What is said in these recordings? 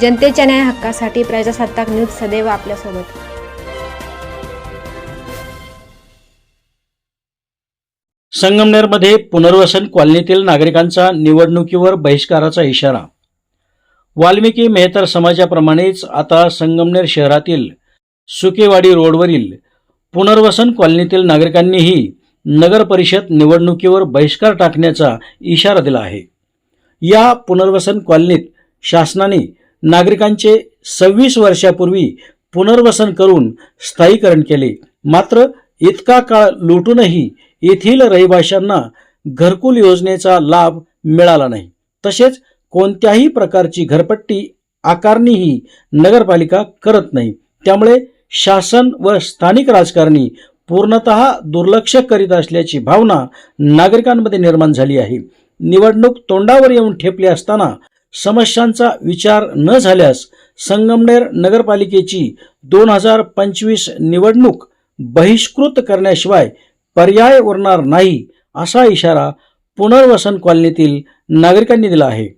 जनतेच्या न्याय हक्कासाठी प्रजासत्ताक न्यूज सदैव आपल्यासोबत. संगमनेरमध्ये पुनर्वसन कॉलनीतील नागरिकांचा निवडणुकीवर बहिष्काराचा इशारा. वाल्मिकी मेहतर समाजाप्रमाणेच आता संगमनेर शहरातील सुकेवाडी रोडवरील पुनर्वसन कॉलनीतील नागरिकांनीही नगर परिषद निवडणुकीवर बहिष्कार टाकण्याचा इशारा दिला आहे. या पुनर्वसन कॉलनीत शासनाने नागरिकांचे सव्वीस वर्षापूर्वी पुनर्वसन करून स्थायीकरण केले. मात्र इतका काळ लुटूनही येथील रहिवाशांना घरकुल योजनेचा लाभ मिळाला नाही. तसेच कोणत्याही प्रकारची घरपट्टी आकारणीही नगरपालिका करत नाही. त्यामुळे शासन व स्थानिक राजकारणी पूर्णतः दुर्लक्ष करीत असल्याची भावना नागरिकांमध्ये निर्माण झाली आहे. निवडणूक तोंडावर येऊन ठेपली असताना समस्यांचा विचार न झाल्यास संगमनेर नगरपालिकेची दोन हजार पंचवीस निवडणूक बहिष्कृत करण्याशिवाय पर्याय उरणार नाही असा इशारा पुनर्वसन कॉलनीतील नागरिकांनी दिला आहे.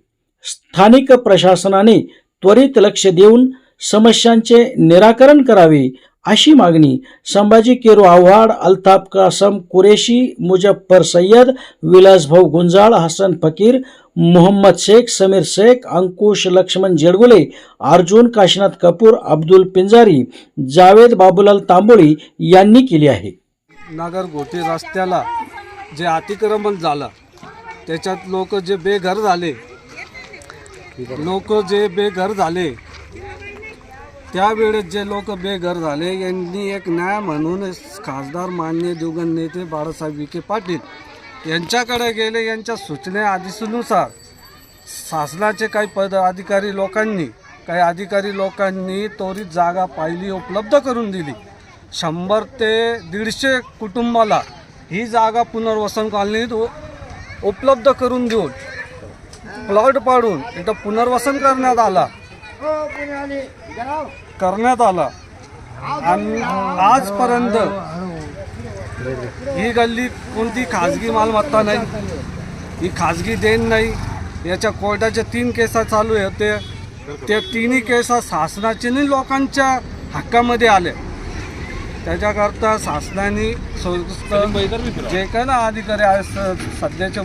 स्थानिक प्रशासनाने त्वरित लक्ष देऊन समस्यांचे निराकरण करावे अशी मागणी संभाजी केरू आव्हाड अल्ताफ कासम कुरेशी मुजफ्फर सय्यद विलासभाऊ गुंजाळ हसन फकीर मोहम्मद शेख समीर शेख अंकुश लक्ष्मण जेडगुले अर्जुन काशीनाथ कपूर अब्दुल पिंजारी जावेद बाबूलाल तांबोळी यांनी केली आहे. नगर गोटे रस्त्याला जे अतिक्रमण झालं त्याच्यात लोक जे बेघर झाले लोक जे बेघर झाले त्यावेळेस जे लोक बेघर झाले यांनी एक न्याय म्हणून खासदार मान्य दिवगण नेते बाळासाहेब विखे पाटील यांच्याकडे गेले यांच्या सूचने आदेशानुसार शासनाचे काही पद अधिकारी लोकांनी काही अधिकारी लोकांनी त्वरित जागा पाहिली उपलब्ध करून दिली. शंभर ते दीडशे कुटुंबाला ही जागा पुनर्वसन कॉलनीत उपलब्ध करून देऊन प्लॉट पाडून इथं पुनर्वसन करण्यात आला. करण्यात आला. आणि आजपर्यंत ही गल्ली कोणती खाजगी मालमत्ता नाही. ही खाजगी देण नाही. याच्या कोर्टाच्या तीन केसा चालू होते. त्या तिन्ही केसा शासनाचे नाही लोकांच्या हक्कामध्ये आले. त्याच्याकरता शासनाने जे काय ना अधिकारी आहे स- सध्याचे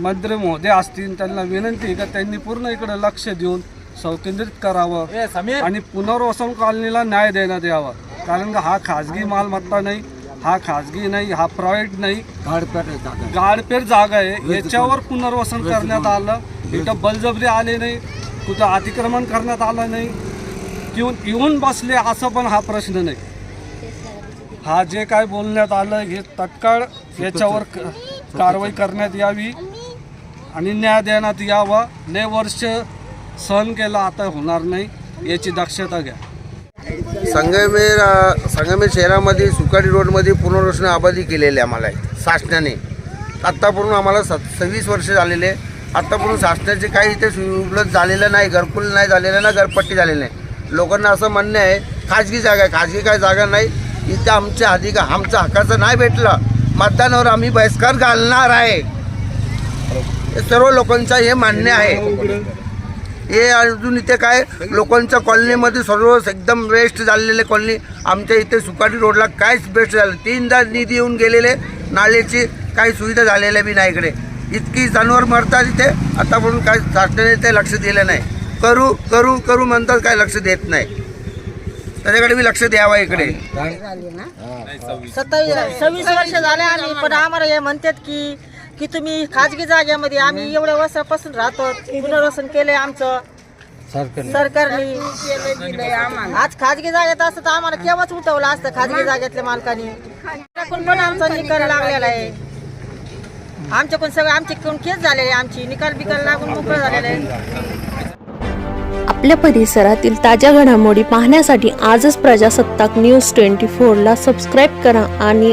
मंत्री महोदय असतील त्यांना विनंती का त्यांनी पूर्ण इकडे लक्ष देऊन संकेंद्रित करावं आणि पुनर्वसन कॉलनीला न्याय देण्यात यावा. कारण का हा खाजगी मालमत्ता नाही हा खाजगी नाही हा प्रायव्हेट नाही. गाडपेर जागा आहे. याच्यावर पुनर्वसन करण्यात आलं. इथं बलजबरी आले नाही. कुठं अतिक्रमण करण्यात आलं नाही. येऊन येऊन बसले असं पण हा प्रश्न नाही. हा जे काय बोलण्यात आलं हे तत्काळ याच्यावर क- कारवाई करण्यात यावी आणि न्याय देण्यात यावा. लय वर्ष सहन केलं आता होणार नाही. याची दक्षता घ्या. संगमेर संगमेर शहरामध्ये सुकाडी रोडमध्ये पुनर्वसन आबादी केलेली आहे आम्हाला. शासनाने. आत्तापर्यंत आम्हाला स सव्वीस वर्ष झालेले. आत्तापर्यंत शासनाचे काही इथे उपलब्ध झालेलं नाही घरकुल नाही झालेलं ना घरपट्टी झालेली नाही. लोकांना असं म्हणणं आहे खाजगी जागा आहे. खाजगी काय जागा नाही. इथं आमच्या अधिकार आमच्या हक्काचं नाही भेटलं. मतदानावर आम्ही बहिष्कार घालणार आहे. सर्व लोकांचं हे मान्य आहे. हे अजून इथे काय लोकांच्या कॉलनीमध्ये सर्व एकदम वेस्ट झालेले कॉलनी. आमच्या इथे सुकाटी रोडला काहीच बेस्ट झालं. तीनदा निधी येऊन गेलेले नाल्याची काही सुविधा झालेल्या बी नाही इकडे. इतकी जनावर मरतात इथे आता म्हणून काय शासनाने ते लक्ष दिलं नाही. करू करू करू म्हणतात काय लक्ष देत नाही. त्याच्याकडे मी लक्ष द्यावं इकडे. सत्तावीस सव्वीस वर्ष झाले आम्ही पण आम्हाला हे म्हणतात की की तुम्ही खाजगी जागेमध्ये आम्ही एवढ्या वर्षापासून राहतो पुनर्वसन केलंय आमचं. सरकारने. आज खाजगी जागेत असतं तर आम्हाला केव्हाच उठवलं असतं खाजगी जागेतल्या मालकाने? पण आमचा निकाल लागलेला आहे. आमच्याकडून सगळं आमच्याकडून केस झालेले आहे आमची. निकाल बिकाल लागून मोकळं झालेलं आहे. आपल्या परिसरातील ताज्या घडामोडी पाहण्यासाठी आजच प्रजासत्ताक न्यूज ट्वेंटी फोरला सबस्क्राईब करा आणि